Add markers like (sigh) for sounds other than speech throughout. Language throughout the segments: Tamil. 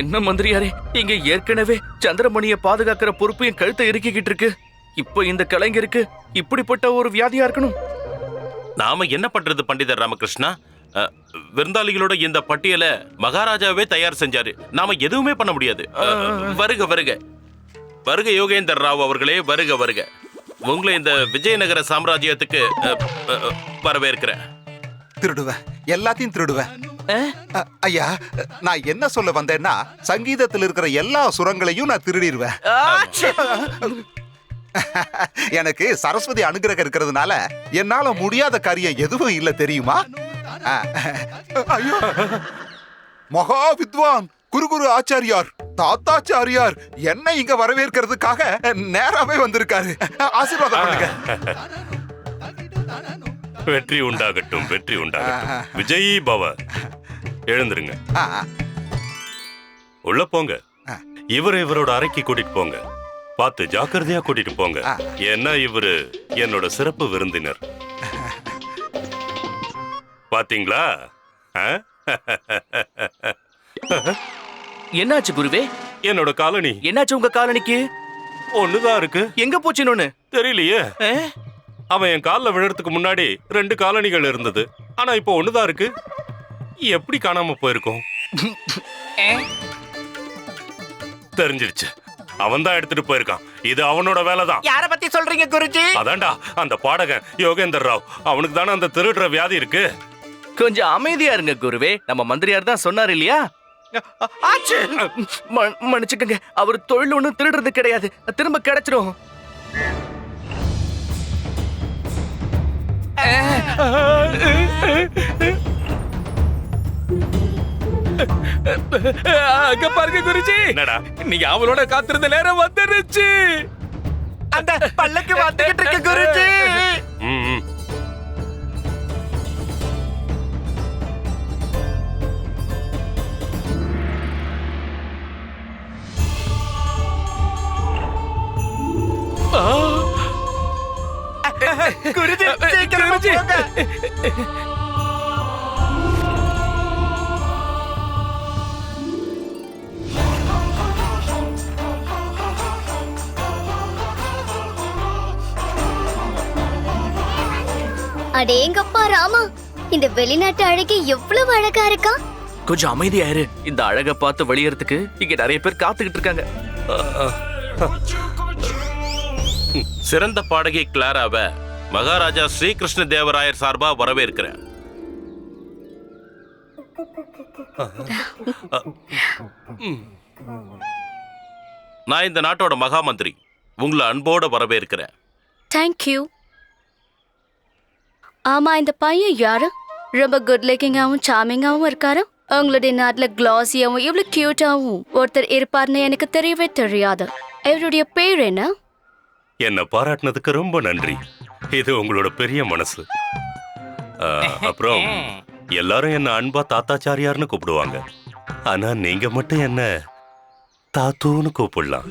என்ன மந்திரியாரே? இங்க ஏற்கனவே சந்திரமணிய பாதுகாக்கிற பொறுப்பு என் கழுத்தை இறுக்கிக்கிட்டு இருக்கு. இப்போ இந்த கலைஞருக்கு இப்படிப்பட்ட ஒரு வியாதியா இருக்கணும்? நாம என்ன பண்றது பண்டிதர் ராமகிருஷ்ணா? விருந்தாளிகளோட இந்த பட்டியலை மகாராஜாவே தயார் செஞ்சாரு. நாம எதுவுமே பண்ண முடியாது. வருக வருக. வருக யோகேந்தர் ராவ் அவர்களே வருக வருக. உங்களை இந்த விஜயநகர சாம்ராஜ்யத்துக்கு வரவேற்கிறேன். திருடுவேன். எல்லாத்தையும் திருடுவேன். ஐயா நான் என்ன சொல்ல வந்தேன்னா சங்கீதத்தில் இருக்கிற எல்லா சுரங்களையும் நான் திருடிடுவேன். ஆச்சே! (laughs) எனக்கு சரஸ்வதி அனுகிரகம் இருக்கிறதுனால என்னால முடியாத காரியம் எதுவும் இல்ல தெரியுமா? மகா வித்வான் குரு குரு ஆச்சாரியார் தாத்தாச்சாரியார் என்ன இங்க வரவேற்கிறதுக்காக நேராவே வந்திருக்காரு. ஆசீர்வாதம் பண்ணுங்க. (laughs) வெற்றி உண்டாகட்டும் வெற்றி உண்டாகட்டும். விஜயி பவ எழுந்துருங்க. உள்ள போங்க. இவரை இவரோட அறைக்கு கூட்டிட்டு போங்க. பார்த்து ஜாக்கிரதையா கூட்டிட்டு போங்க. ஆ. ஏன்னா இவரு என்னோட சிறப்பு விருந்தினர். பாத்தீங்களா? ஆ? என்னாச்சு குருவே? என்னோட காலனி. என்னாச்சு உங்க காலனிக்கு? ஒண்ணுதான் இருக்கு. எங்க போச்சுன்னு தெரியலையே. அவன் என் கால்ல விழறதுக்கு முன்னாடி ரெண்டு காலனிகள் இருந்தது. ஆனா இப்போ ஒண்ணுதான் இருக்கு? எப்படி காணாம போயிருக்கும்? தெரிஞ்சிடுச்சு அவன் தான் எடுத்துட்டு போயிருக்கான். இது அவனோட வேலைதான். யார பத்தி சொல்றீங்க குருஜி? அதான்டா அந்த பாடகன் யோகேந்தர் ராவ். அவனுக்கு தானே அந்த திருடுற வியாதி இருக்கு? கொஞ்சம் அமைதியா இருங்க குருவே. நம்ம மந்திரியார் தான் சொன்னார் இல்லையா? ஆச்சு! ம- மன்னிச்சுக்கங்க. அவர் தொழில் ஒண்ணும் திருடுறது கிடையாது. திரும்ப கிடைச்சிடும் அங்க பாருங்க குருஜி. என்னடா? நீங்க அவளோட காத்திருந்த நேரம் வந்துருச்சு. அந்த பல்லக்கு வந்துகிட்டு இருக்கு குருஜி. குருஜி சீக்கிரமா போங்க. அடேங்கப்பா ராமா? இந்த வெளிநாட்டு அழகி எவ்வளவு அழகா இருக்கா? கொஞ்சம் அமைதியா இரு இந்த அழக பார்த்து வெளியறதுக்கு இங்க நிறைய பேர் காத்துக்கிட்டு இருக்காங்க. சிறந்த பாடகி கிளாராவை மகாராஜா ஸ்ரீகிருஷ்ண தேவராயர் சார்பா வரவேற்கிறேன். நான் இந்த நாட்டோட மகா மந்திரி உங்களை அன்போட வரவேற்கிறேன். தேங்க்யூ ஆமா இந்த பையன் யாரு? ரொம்ப குட் லுக்கிங்காவும் சாமிங்காவும் இருக்காரு. உங்களுடைய நாட்டுல கிளாஸியாவும் இவ்வளவு கியூட்டாவும் ஒருத்தர் இருப்பார்னு எனக்கு தெரியவே தெரியாது. இவருடைய பேர் என்ன? என்னை பாராட்டினதுக்கு ரொம்ப நன்றி. இது உங்களோட பெரிய மனசு. ஆ, அப்புறம் எல்லாரும் என்ன அன்பா தாத்தாச்சாரியார்னு கூப்பிடுவாங்க. ஆனா நீங்க மட்டும் என்ன தாத்தூன்னு கூப்பிடலாம்.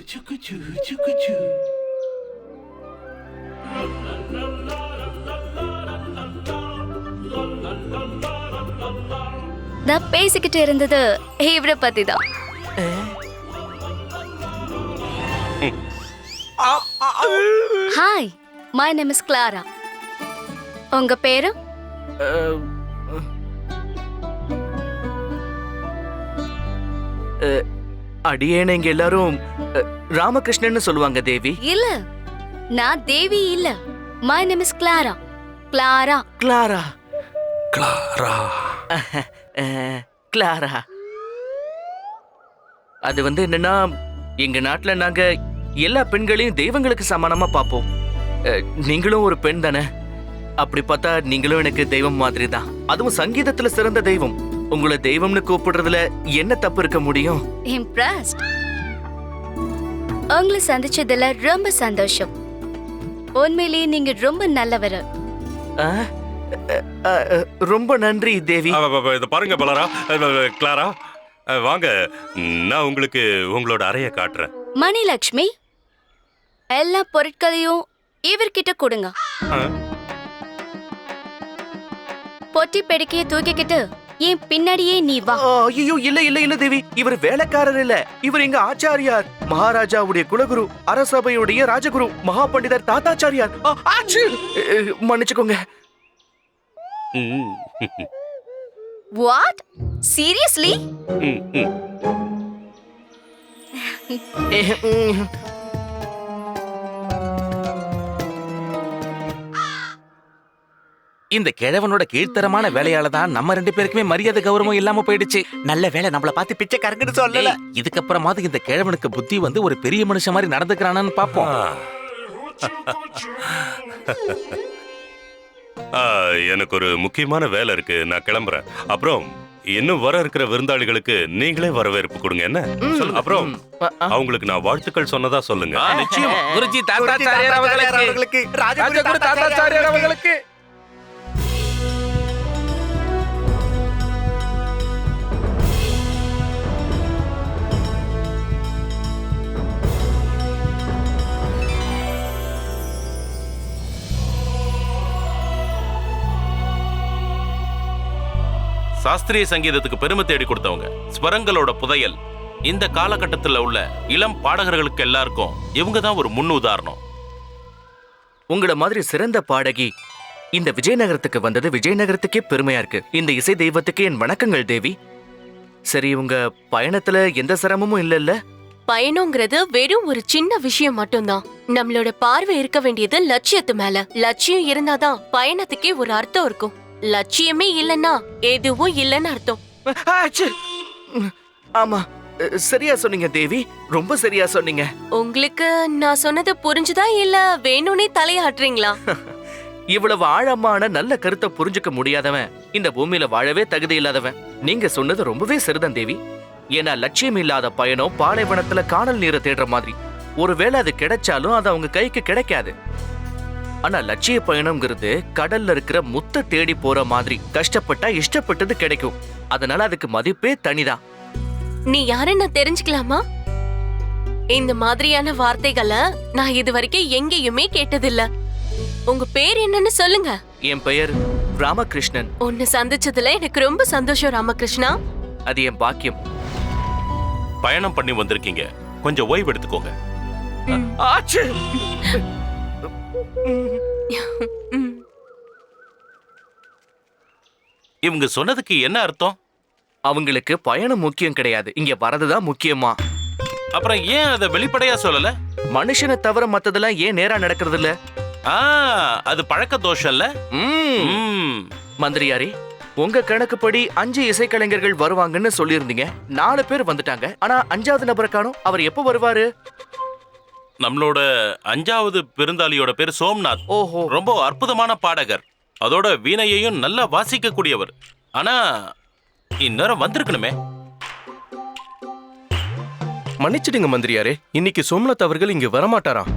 நான் பேசிக்கிட்டு இருந்தது இவரை பத்தி தான் hi my name is Clara உங்க பேரு? அடியேன இங்க எல்லாரும் அஹ், ராமகிருஷ்ணன்னு சொல்லுவாங்க தேவி. இல்ல நான் தேவி இல்ல. My name is Clara Clara Clara Clara Clara அது வந்து என்னன்னா எங்க நாட்டுல நாங்க எல்லா பெண்களையும் தெய்வங்களுக்கு சமானமா பார்ப்போம். நீங்களும் ஒரு பெண் தானே? அப்படி பார்த்தா நீங்களும் எனக்கு தெய்வம் மாதிரி தான் அதுவும் சங்கீதத்துல சிறந்த தெய்வம். உங்களை தெய்வம்னு கூப்பிடுறதுல என்ன தப்பு இருக்க முடியும்? இம்ப்ரெஸ்ட் உங்களை சந்திச்சதுல ரொம்ப சந்தோஷம். உண்மையிலேயே நீங்க ரொம்ப நல்லவர். ரொம்ப நன்றி தேவி. இத பாருங்க பலரா. கிளாரா? வாங்க. நான் உங்களுக்கு உங்களோட அறைய காட்டுறேன். மணிலக்ஷ்மி எல்லா பொருட்களையும் இவர்கிட்ட கொடுங்க. பொட்டி பெடுக்கைய தூக்கிக்கிட்டு என் பின்னாடியே நீ வா. ஐயோ இல்ல இல்ல இல்ல தேவி. இவர் வேலைக்காரர் இல்ல. இவர் எங்க ஆச்சாரியார். மகாராஜாவுடைய குலகுரு அரசபையுடைய ராஜகுரு மகா பண்டிதர் தாத்தாச்சாரியார். ஆ, ஆச்சு! அஹ், மன்னிச்சுக்கோங்க. வாட் சீரியஸ்லி இந்த கிழவனோட கீழ்த்தரமான வேலையால தான் நம்ம ரெண்டு பேருக்குமே மரியாதை கௌரவம் இல்லாம போயிடுச்சு. நல்ல வேலை நம்மள பார்த்து பிச்சைக்காரங்கன்னு சொல்லல. இதுக்கப்புறமாவது இந்த கிழவனுக்கு புத்தி வந்து ஒரு பெரிய மனுஷன் மாதிரி நடந்துக்கிறானான்னு பாப்போம் ஆ, எனக்கு ஒரு முக்கியமான வேலை இருக்கு. நான் கிளம்புறேன். அப்புறம் இன்னும் வர இருக்கிற விருந்தாளிகளுக்கு நீங்களே வரவேற்பு கொடுங்க. என்ன? சொல்லுங்க. அப்புறம். அவங்களுக்கு நான் வாழ்த்துக்கள் சொன்னதா சொல்லுங்க. நிச்சயமா. குருஜி தாத்தாச்சாரியார் அவர்களுக்கு. ராஜகுரு தாத்தாச்சாரியார் அவர்களுக்கு. சாஸ்திரிய சங்கீதத்துக்கு பெருமை தேடி கொடுத்தவங்க. ஸ்வரங்களோட புதையல். இந்த காலகட்டத்தில் உள்ள இளம் பாடகர்களுக்கு எல்லாருக்கும் இவங்க தான் ஒரு முன் உதாரணம். உங்கள மாதிரி சிறந்த பாடகி இந்த விஜயநகரத்துக்கு வந்தது விஜயநகரத்துக்கே பெருமையா இருக்கு. இந்த இசை தெய்வத்துக்கு என் வணக்கங்கள் தேவி. சரி உங்க பயணத்துல எந்த சிரமமும் இல்லல்ல? பயணங்கிறது வெறும் ஒரு சின்ன விஷயம் மட்டும்தான். நம்மளோட பார்வை இருக்க வேண்டியது லட்சியத்து மேல. லட்சியம் இருந்தாதான் பயணத்துக்கே ஒரு அர்த்தம் இருக்கும். லட்சியமே இல்லைன்னா எதுவும் இல்லைன்னு அர்த்தம். ஆமா சரியா சொன்னீங்க தேவி. ரொம்ப சரியா சொன்னீங்க. உங்களுக்கு நான் சொன்னது புரிஞ்சுதா இல்ல வேணும்னே தலையாட்டுறீங்களா? (laughs) இவ்வளவு ஆழமான நல்ல கருத்தை புரிஞ்சுக்க முடியாதவன் இந்த பூமியில வாழவே தகுதி இல்லாதவன். நீங்க சொன்னது ரொம்பவே சரிதான் தேவி. ஏன்னா லட்சியம் இல்லாத பயணம் பாலைவனத்துல காணல் நீரை தேடுற மாதிரி. ஒருவேளை அது கிடைச்சாலும் அது அவங்க கைக்கு கிடைக்காது. ஆனா லட்சிய பயணம்ங்கிறது கடல்ல இருக்கிற முத்தை தேடி போற மாதிரி. கஷ்டப்பட்டா இஷ்டப்பட்டது கிடைக்கும். அதனால அதுக்கு மதிப்பே தனிதான். நீ யாருன்னு நான் தெரிஞ்சுக்கலாமா? இந்த மாதிரியான வார்த்தைகளை நான் இது வரைக்கும் எங்கேயுமே கேட்டதில்ல. உங்க பேர் என்னன்னு சொல்லுங்க. என் பெயர் ராமகிருஷ்ணன். உன்னை சந்திச்சதுல எனக்கு ரொம்ப சந்தோஷம் ராமகிருஷ்ணா. அது என் பாக்கியம். பயணம் பண்ணி வந்திருக்கீங்க. கொஞ்சம் ஓய்வு எடுத்துக்கோங்க. ஆச்சு. (laughs) இவங்க சொன்னதுக்கு என்ன அர்த்தம்? அவங்களுக்கு பயணம் முக்கியம் கிடையாது. இங்க வரதுதான் முக்கியமா. அப்புறம் ஏன் அதை வெளிப்படையா சொல்லல? மனுஷனை தவிர மத்ததெல்லாம் ஏன் நேரா நடக்கிறது இல்ல அது பழக்க தோஷம் இல்ல. மந்திரியாரே உங்க கணக்குப்படி அஞ்சு இசைக்கலைஞர்கள் வருவாங்கன்னு சொல்லியிருந்தீங்க. நாலு பேர் வந்துட்டாங்க. ஆனா அஞ்சாவது நபரை காணோம். அவர் எப்போ வருவாரு? நம்மளோட அஞ்சாவது பெருந்தாளியோட பேர் சோம்நாத். ஓஹோ. ரொம்ப அற்புதமான பாடகர். அதோட வீணையையும் நல்லா வாசிக்க கூடியவர் ஆனா இந்நேரம் வந்திருக்கணுமே. மன்னிச்சிடுங்க மந்திரியாரே இன்னைக்கு சோம்நாத் அவர்கள் இங்க வரமாட்டாராம்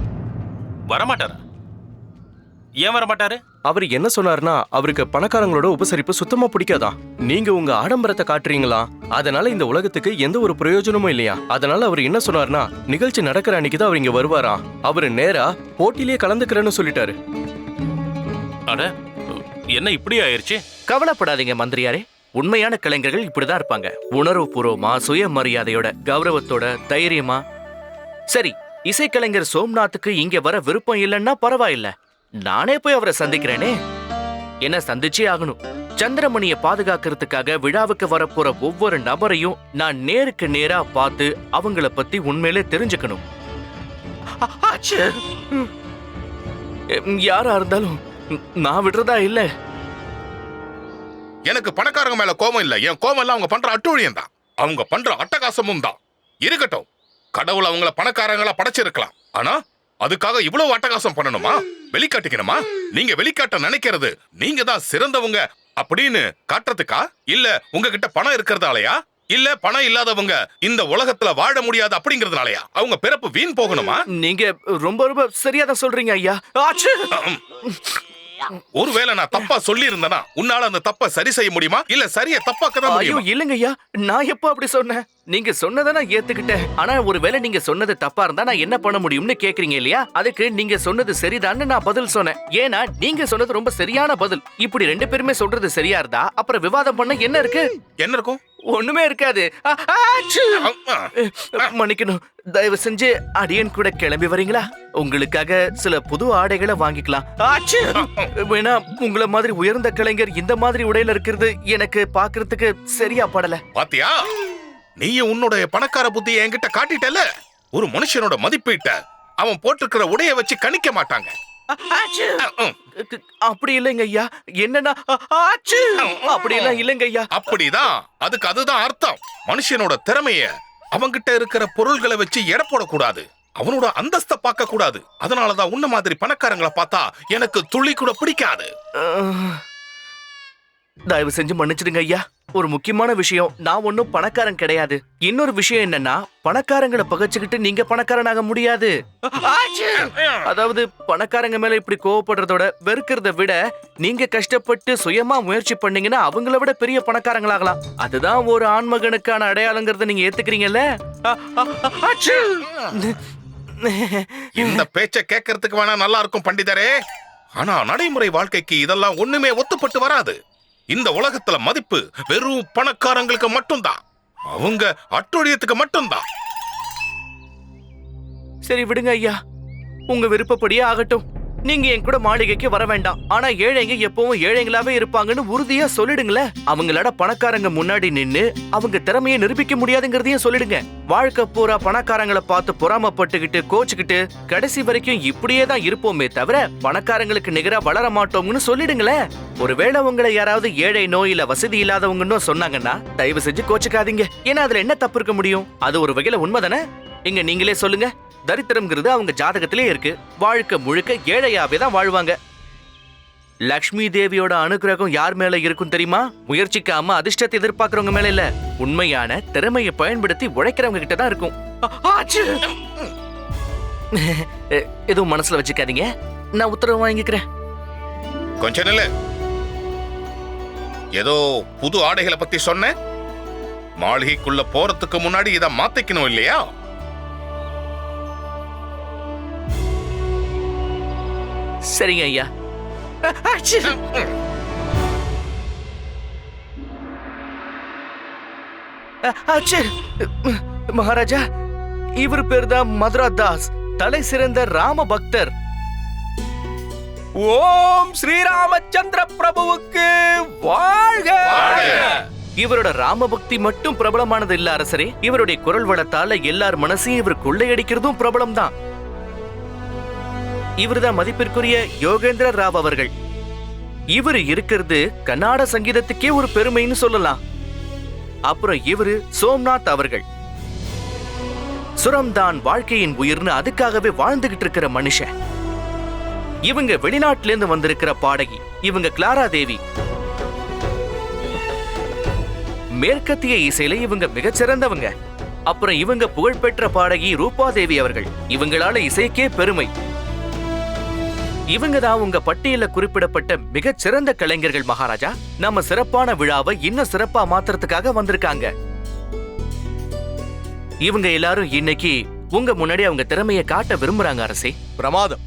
வரமாட்டாரா? ஏன் வரமாட்டாரு? அவர் என்ன சொன்னார்னா அவருக்கு பணக்காரங்களோட உபசரிப்பு சுத்தமா பிடிக்காதா? நீங்க உங்க ஆடம்பரத்தை காட்டுறீங்களா? அதனால இந்த உலகத்துக்கு எந்த ஒரு பிரயோஜனமும் இல்லையா? அதனால அவர் என்ன சொன்னார்னா நிகழ்ச்சி நடக்கிற அன்னைக்கு தான் அவர் இங்க வருவாரா? அவர் நேரா போட்டியிலேயே கலந்துக்கிறேன்னு சொல்லிட்டாரு. அட என்ன இப்படி ஆயிருச்சு? கவலைப்படாதீங்க மந்திரியாரே. உண்மையான கலைஞர்கள் இப்படிதான் இருப்பாங்க. உணர்வுபூர்வமா சுயமரியாதையோட கௌரவத்தோட தைரியமா. சரி இசைக்கலைஞர் சோம்நாத்துக்கு இங்க வர விருப்பம் இல்லைன்னா பரவாயில்ல. நானே போய் அவரை சந்திக்கிறேனே. என்ன சந்திச்சே ஆகணும். சந்திரமணியை பாதுகாக்கிறதுக்காக விழாவுக்கு வரப்போற ஒவ்வொரு நபரையும் நான் நேருக்கு நேரா பார்த்து அவங்கள பத்தி உண்மையிலே தெரிஞ்சுக்கணும். யாரா இருந்தாலும் நான் விடுறதா இல்ல? எனக்கு பணக்காரங்க மேல கோபம் இல்ல. என் கோபம் எல்லாம் அவங்க பண்ற அட்டூழியம் தான். அவங்க பண்ற அட்டகாசமும் தான். இருக்கட்டும். கடவுள் அவங்கள பணக்காரங்களா படைச்சிருக்கலாம். ஆனா அதுக்காக இவ்வளவு அட்டகாசம் பண்ணணுமா? வெளிக்காட்டிக்கணுமா? நீங்க வெளிக்காட்ட நினைக்கிறது நீங்க தான் சிறந்தவங்க அப்படின்னு காட்டுறதுக்கா? இல்ல உங்ககிட்ட பணம் இருக்கிறதாலயா? இல்ல பணம் இல்லாதவங்க இந்த உலகத்துல வாழ முடியாது அப்படிங்கறதுனாலயா? அவங்க பிறப்பு வீண் போகணுமா? நீங்க ரொம்ப ரொம்ப சரியா தான் சொல்றீங்க ஐயா. ஒருவேளை நான் தப்பா சொல்லி இருந்தேனா உன்னால அந்த தப்பை சரி செய்ய முடியுமா? இல்ல சரியா தப்பாக்க தான் ஐயோ முடியுமா? இல்லங்க ஐயா நான் எப்போ அப்படி சொன்னேன்? நீங்க சொன்னதை நான் ஏத்துக்கிட்டேன். ஆனா ஒருவேளை நீங்க சொன்னது தப்பா இருந்தா நான் என்ன பண்ண முடியும்னு கேக்குறீங்க இல்லையா? அதுக்கு நீங்க சொன்னது சரிதான்னு நான் பதில் சொன்னேன். ஏன்னா நீங்க சொன்னது ரொம்ப சரியான பதில். இப்படி ரெண்டு பேருமே சொல்றது சரியா இருந்தா அப்புறம் விவாதம் பண்ண என்ன இருக்கு? என்ன இருக்கும்? ஒண்ணுமே இருக்காது! மன்னிக்கணும். தயவு செஞ்சு அடியன் கூட கிளம்பி வரீங்களா? உங்களுக்காக சில புது ஆடைகளை வாங்கிக்கலாம். ஆச்சு! வேணா உங்கள மாதிரி உயர்ந்த கலைஞர் இந்த மாதிரி உடையில இருக்கிறது எனக்கு பாக்குறதுக்கு சரியா படல. பாத்தியா? நீயும் உன்னுடைய பணக்கார புத்தியை என்கிட்ட காட்டிட்டல ஒரு மனுஷனோட மதிப்பீட்ட அவன் போட்டிருக்கிற உடைய வச்சு கணிக்க மாட்டாங்க. அப்படி இல்லைங்க ஐயா. என்னன்னா! அப்படி எல்லாம் இல்லைங்க ஐயா. அப்படிதான். அதுக்கு அதுதான் அர்த்தம். மனுஷனோட திறமைய அவன்கிட்ட இருக்கிற பொருள்களை வச்சு எடை போடக்கூடாது. அவனோட அந்தஸ்தை பார்க்க கூடாது அதனாலதான் உன்ன மாதிரி பணக்காரங்களை பார்த்தா எனக்கு துளி கூட பிடிக்காது. தயவு செஞ்சு மன்னிச்சிடுங்க ஐயா. ஒரு முக்கியமான விஷயம் நான் ஒன்னும் பணக்காரன் கிடையாது. இன்னொரு விஷயம் என்னன்னா பணக்காரங்களை பகைச்சுக்கிட்டு நீங்க பணக்காரனாக முடியாது. ஆச்சு! அதாவது பணக்காரங்க மேல இப்படி கோவப்படுறதோட வெறுக்கிறத விட நீங்க கஷ்டப்பட்டு சுயமா முயற்சி பண்ணீங்கன்னா அவங்கள விட பெரிய பணக்காரங்களாகலாம். அதுதான் ஒரு ஆண்மகனுக்கான அடையாளங்கிறத நீங்க ஏத்துக்கிறீங்கல்ல! இந்த பேச்ச கேட்கறதுக்கு வேணா நல்லா இருக்கும் பண்டிதரே. ஆனா நடைமுறை வாழ்க்கைக்கு இதெல்லாம் ஒண்ணுமே ஒத்துப்பட்டு வராது. இந்த உலகத்துல மதிப்பு வெறும் பணக்காரங்களுக்கு மட்டும்தான். அவங்க அட்டொழியத்துக்கு மட்டும்தான். சரி விடுங்க ஐயா. உங்க விருப்பப்படியே ஆகட்டும். நீங்க என் கூட மாளிகைக்கு வர வேண்டாம். ஆனா ஏழைங்க எப்பவும் ஏழைங்களாவே இருப்பாங்கன்னு உறுதியா சொல்லிடுங்களேன். அவங்களோட பணக்காரங்க முன்னாடி நின்னு அவங்க திறமையை நிரூபிக்க முடியாதுங்கிறதையும் சொல்லிடுங்க. வாழ்க்கை பூரா பணக்காரங்களை பார்த்து பொறாமப்பட்டுக்கிட்டு கோச்சுக்கிட்டு கடைசி வரைக்கும் இப்படியே தான் இருப்போமே தவிர பணக்காரங்களுக்கு நிகரா வளர மாட்டோம்னு சொல்லிடுங்களேன். ஒருவேளை உங்களை யாராவது ஏழை நோயில வசதி இல்லாதவங்கன்னு சொன்னாங்கன்னா தயவு செஞ்சு கோச்சுக்காதீங்க. ஏன்னா அதுல என்ன தப்பு இருக்க முடியும்? அது ஒரு வகையில உண்மைதானே? இங்க நீங்களே சொல்லுங்க. தரித்திரம்ங்கிறது அவங்க ஜாதகத்திலே இருக்கு. வாழ்க்கை முழுக்க ஏழையாவே தான் வாழ்வாங்க. லக்ஷ்மி தேவியோட அனுகிரகம் யார் மேல இருக்கும் தெரியுமா? முயற்சிக்காம அதிர்ஷ்டத்தை எதிர்பார்க்கறவங்க மேல இல்ல. உண்மையான திறமையை பயன்படுத்தி உழைக்கிறவங்க கிட்ட தான் இருக்கும். எதுவும் மனசுல வச்சுக்காதீங்க. நான் உத்தரவு வாங்கிக்கிறேன். கொஞ்ச நல்ல. ஏதோ புது ஆடைகளை பத்தி சொன்ன மாளிகைக்குள்ள போறதுக்கு முன்னாடி இதை மாத்திக்கணும் இல்லையா? சரிங்க ஐயா! மகாராஜா இவர் பேர் தான் மதுரா தாஸ் தலை சிறந்த ராம பக்தர் ஓம் ஸ்ரீராமச்சந்திர பிரபுவுக்கு வாழ்க! இவரோட ராமபக்தி மட்டும் பிரபலமானது இல்ல அரசரே. இவருடைய குரல் வளத்தால எல்லார் மனசையும் இவர் கொள்ளையடிக்கிறதும் பிரபலம் தான் இவர்தான் மதிப்பிற்குரிய யோகேந்திர ராவ் அவர்கள். இவர் இருக்கிறது கன்னட சங்கீதத்துக்கே ஒரு பெருமைன்னு சொல்லலாம். அப்புறம் இவரு சோம்நாத் அவர்கள். சுரம் தான் வாழ்க்கையின் உயிர்னு அதுக்காகவே வாழ்ந்துகிட்டு இருக்கிற மனுஷன். இவங்க வெளிநாட்டுல இருந்து வந்திருக்கிற பாடகி இவங்க கிளாரா தேவி. மேற்கத்திய இசையில இவங்க மிகச்சிறந்தவங்க. அப்புறம் இவங்க புகழ்பெற்ற பாடகி ரூபா தேவி அவர்கள். இவங்களால இசைக்கே பெருமை. இவங்க தான் உங்க பட்டியல குறிப்பிடப்பட்ட மிகச் சிறந்த கலைஞர்கள் மகாராஜா? நம்ம சிறப்பான விழாவை இன்னும் சிறப்பா மாத்துறதுக்காக வந்திருக்காங்க. இவங்க எல்லாரும் இன்னைக்கு உங்க முன்னாடி அவங்க திறமையை காட்ட விரும்புறாங்க அரசே. பிரமாதம்.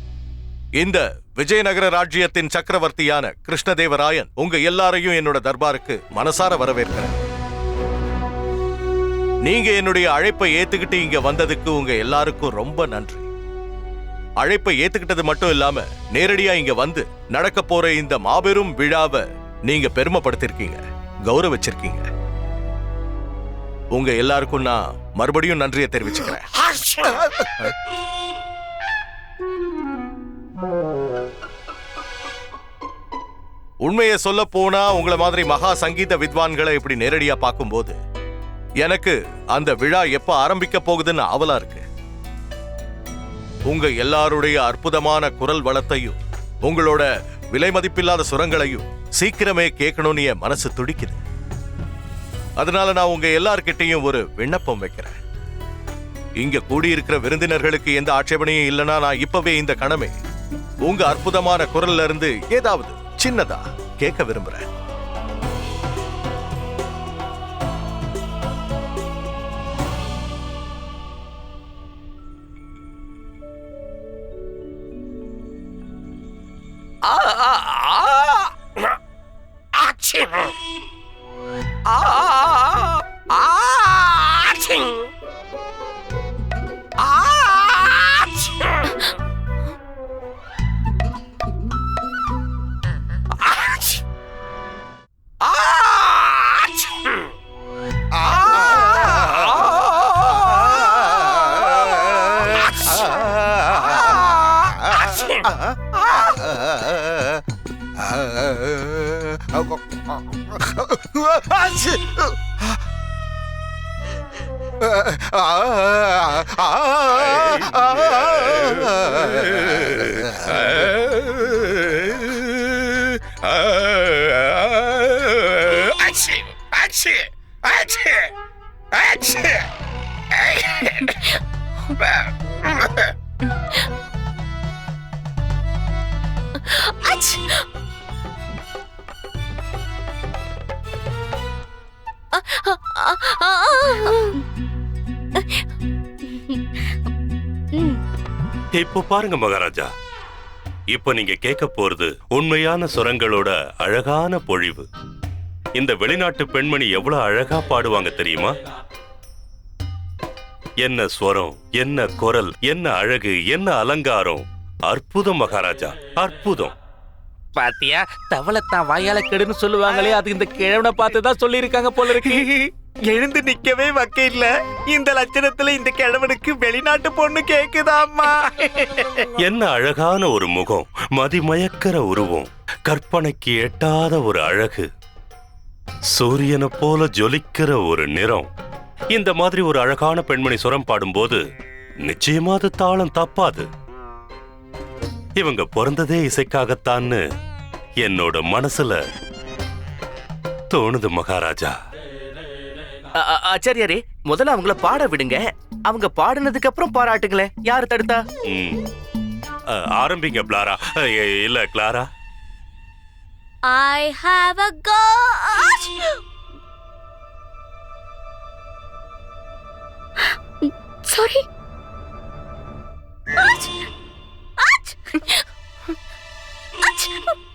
இந்த விஜயநகர ராஜ்யத்தின் சக்கரவர்த்தியான கிருஷ்ணதேவராயன் உங்க எல்லாரையும் என்னோட தர்பாருக்கு மனசார வரவேற்கிறேன். நீங்க என்னுடைய அழைப்பை ஏத்துக்கிட்டு இங்க வந்ததுக்கு உங்க எல்லாருக்கும் ரொம்ப நன்றி. அழைப்பை ஏத்துக்கிட்டது மட்டும் இல்லாம நேரடியா இங்க வந்து நடக்க போற இந்த மாபெரும் விழாவை நீங்க பெருமைப்படுத்திருக்கீங்க கௌரவிச்சிருக்கீங்க. உங்க எல்லாருக்கும் நான் மறுபடியும் நன்றியை தெரிவிச்சுக்கிறேன். உண்மையை சொல்ல போனா உங்களை மாதிரி மகா சங்கீத வித்வான்களை இப்படி நேரடியா பார்க்கும்போது எனக்கு அந்த விழா எப்ப ஆரம்பிக்க போகுதுன்னு ஆவலா இருக்கு. உங்க எல்லாருடைய அற்புதமான குரல் வளத்தையும் உங்களோட விலை மதிப்பில்லாத சுரங்களையும் சீக்கிரமே கேட்கணும்னு என் மனசு துடிக்குது. அதனால நான் உங்க எல்லார்கிட்டையும் ஒரு விண்ணப்பம் வைக்கிறேன். இங்க கூடியிருக்கிற விருந்தினர்களுக்கு எந்த ஆட்சேபனையும் இல்லைன்னா நான் இப்பவே இந்த கணமே உங்க அற்புதமான குரல்ல இருந்து ஏதாவது சின்னதா கேட்க விரும்புறேன். 아치, 아치, 아치, 아치. 아치. 아, 아, 아, 아. 음. 一歩歩が曲がらんじゃ இப்ப நீங்க கேட்க போறது உண்மையான சுரங்களோட அழகான பொழிவு. இந்த வெளிநாட்டு பெண்மணி எவ்வளவு அழகா பாடுவாங்க தெரியுமா? என்ன ஸ்வரம் என்ன குரல் என்ன அழகு என்ன அலங்காரம். அற்புதம் மகாராஜா அற்புதம். பாத்தியா தவளைத்தான் வாயால கெடுன்னு சொல்லுவாங்களே அது இந்த கிழவனை பார்த்து தான் சொல்லியிருக்காங்க போல இருக்கு. (laughs) எழுந்து நிக்கவே வக்க இல்ல இந்த லட்சணத்துல இந்த கிழவனுக்கு வெளிநாட்டு பொண்ணு கேக்குதாமா என்ன அழகான ஒரு முகம் மதிமயக்கிற உருவம் கற்பனைக்கு எட்டாத ஒரு அழகு சூரியனை போல ஜொலிக்கிற ஒரு நிறம். இந்த மாதிரி ஒரு அழகான பெண்மணி சுரம் பாடும்போது நிச்சயமா அது தாளம் தப்பாது. இவங்க பிறந்ததே இசைக்காகத்தான்னு என்னோட மனசுல தோணுது மகாராஜா. ஆச்சாரியாரே முதல்ல அவங்கள பாட விடுங்க அவங்க பாடினதுக்கு அப்புறம் பாராட்டுங்களேன் யார் தடுத்தா. அ, ஆரம்பிங்க பிளாரா அ, இல்ல Clara I have a god. Sorry. Ach! Ach! Ach!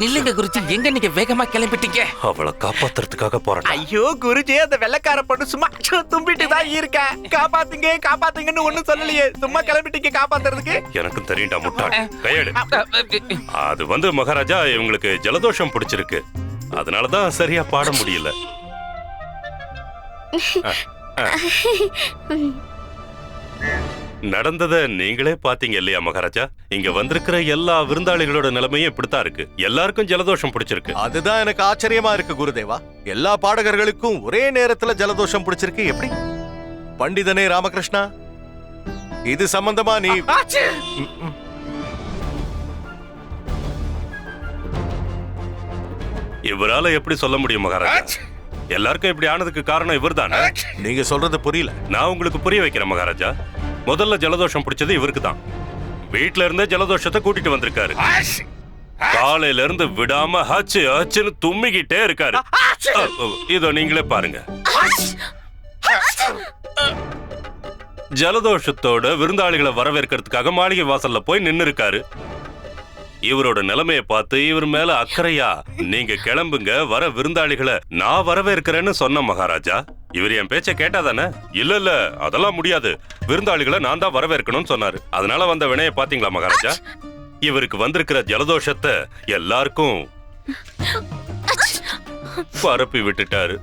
நில்லுங்க குருஜி. எங்க நீங்க வேகமா கிளம்பிட்டீங்க? அவளை காப்பாத்துறதுக்காக போறேன் ஐயோ குருஜி அந்த வெள்ளக்கார பொண்ணு சும்மா தும்பிட்டு தான் இருக்கா. காப்பாத்துங்க காப்பாத்துங்கன்னு ஒண்ணும் சொல்லலையே. சும்மா கிளம்பிட்டீங்க காப்பாத்துறதுக்கு? எனக்கும் தெரியும்டா முட்டாள். கையெடு. அது வந்து மகாராஜா இவங்களுக்கு ஜலதோஷம் பிடிச்சிருக்கு. அதனாலதான் சரியா பாட முடியல. (laughs) நடந்தத நீங்களே பாத்தீங்க இல்லையா மகாராஜா? இங்க வந்திருக்கிற எல்லா விருந்தாளிகளோட நிலைமையும் இப்படித்தான் இருக்கு. எல்லாருக்கும் ஜலதோஷம் பிடிச்சிருக்கு. அதுதான் எனக்கு ஆச்சரியமா இருக்கு குருதேவா. எல்லா பாடகர்களுக்கும் ஒரே நேரத்துல ஜலதோஷம் பிடிச்சிருக்கு எப்படி? பண்டிதனே ராமகிருஷ்ணா. இது சம்பந்தமா நீ. இவரால எப்படி சொல்ல முடியும் மகாராஜா? எல்லாருக்கும் இப்படி ஆனதுக்கு காரணம் இவர்தானே? நீங்க சொல்றது புரியல. நான் உங்களுக்கு புரிய வைக்கிறேன் மகாராஜா. முதல்ல ஜலதோஷம் பிடிச்சது இவருக்கு தான். வீட்ல இருந்தே ஜலதோஷத்தை கூட்டிட்டு வந்திருக்காரு. காலையில இருந்து விடாம ஹச்சு ஹச்சுன்னு தும்மிக்கிட்டே இருக்காரு. இதோ நீங்களே பாருங்க. ஜலதோஷத்தோட விருந்தாளிகளை வரவேற்கிறதுக்காக மாளிகை வாசல்ல போய் நின்னு இருக்காரு இவரோட நிலைமைய பார்த்து இவர் மேல அக்கறையா நீங்க கிளம்புங்க வர விருந்தாளிகளை நான் வரவேற்கிறேன்னு சொன்ன மகாராஜா. இவர் என் பேச்ச கேட்டாதானே? இல்ல இல்ல அதெல்லாம் முடியாது. விருந்தாளிகளை நான் தான் வரவேற்கணும்னு சொன்னாரு. அதனால வந்த வினைய பாத்தீங்களா மகாராஜா? இவருக்கு வந்திருக்கிற ஜலதோஷத்தை எல்லாருக்கும் பரப்பி விட்டுட்டாரு.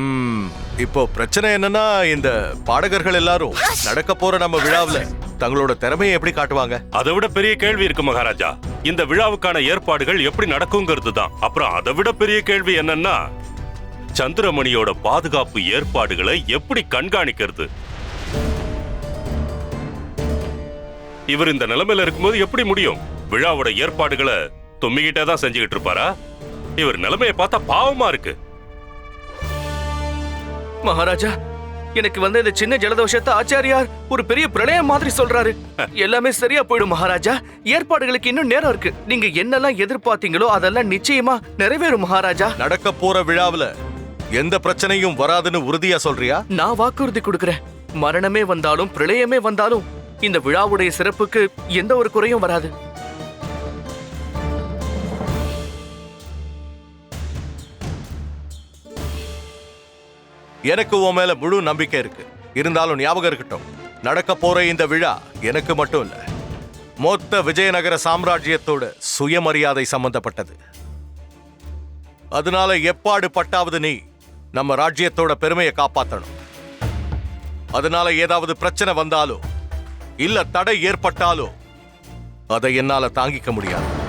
ம், இப்போ பிரச்சனை என்னன்னா இந்த பாடகர்கள் எல்லாரும் நடக்க போற நம்ம விழாவுல தங்களோட திறமையை எப்படி காட்டுவாங்க? அதை விட பெரிய கேள்வி இருக்கு மகாராஜா. இந்த விழாவுக்கான ஏற்பாடுகள் எப்படி நடக்குங்கிறது தான். அப்புறம் அதை விட பெரிய கேள்வி என்னன்னா சந்திரமணியோட பாதுகாப்பு ஏற்பாடுகளை எப்படி கண்காணிக்கிறது? இவர் இந்த நிலைமையில இருக்கும்போது எப்படி முடியும்? விழாவோட ஏற்பாடுகளை தும்மிக்கிட்டே தான் செஞ்சுக்கிட்டு இருப்பாரா? இவர் நிலைமையை பார்த்தா பாவமா இருக்கு. மகாராஜா எனக்கு வந்து இந்த சின்ன ஜலதோஷத்தை ஆச்சாரியார் ஒரு பெரிய பிரளயம் மாதிரி சொல்றாரு. எல்லாமே சரியா போயிடும் மகாராஜா. ஏற்பாடுகளுக்கு இன்னும் நேரம் இருக்கு. நீங்க என்னெல்லாம் எதிர்பார்த்தீங்களோ அதெல்லாம் நிச்சயமா நிறைவேறும் மகாராஜா. நடக்க போற விழாவுல எந்த பிரச்சனையும் வராதுன்னு உறுதியா சொல்றியா? நான் வாக்குறுதி கொடுக்கிறேன். மரணமே வந்தாலும் பிரளயமே வந்தாலும் இந்த விழாவுடைய சிறப்புக்கு எந்த ஒரு குறையும் வராது. எனக்கு உன் மேல முழு நம்பிக்கை இருக்கு. இருந்தாலும் ஞாபகம் இருக்கட்டும். நடக்க போற இந்த விழா எனக்கு மட்டும் இல்ல. மொத்த விஜயநகர சாம்ராஜ்யத்தோட சுயமரியாதை சம்பந்தப்பட்டது. அதனால எப்பாடு பட்டாவது நீ நம்ம ராஜ்யத்தோட பெருமையை காப்பாத்தணும். அதனால ஏதாவது பிரச்சனை வந்தாலோ இல்ல தடை ஏற்பட்டாலோ அதை என்னால தாங்கிக்க முடியாது.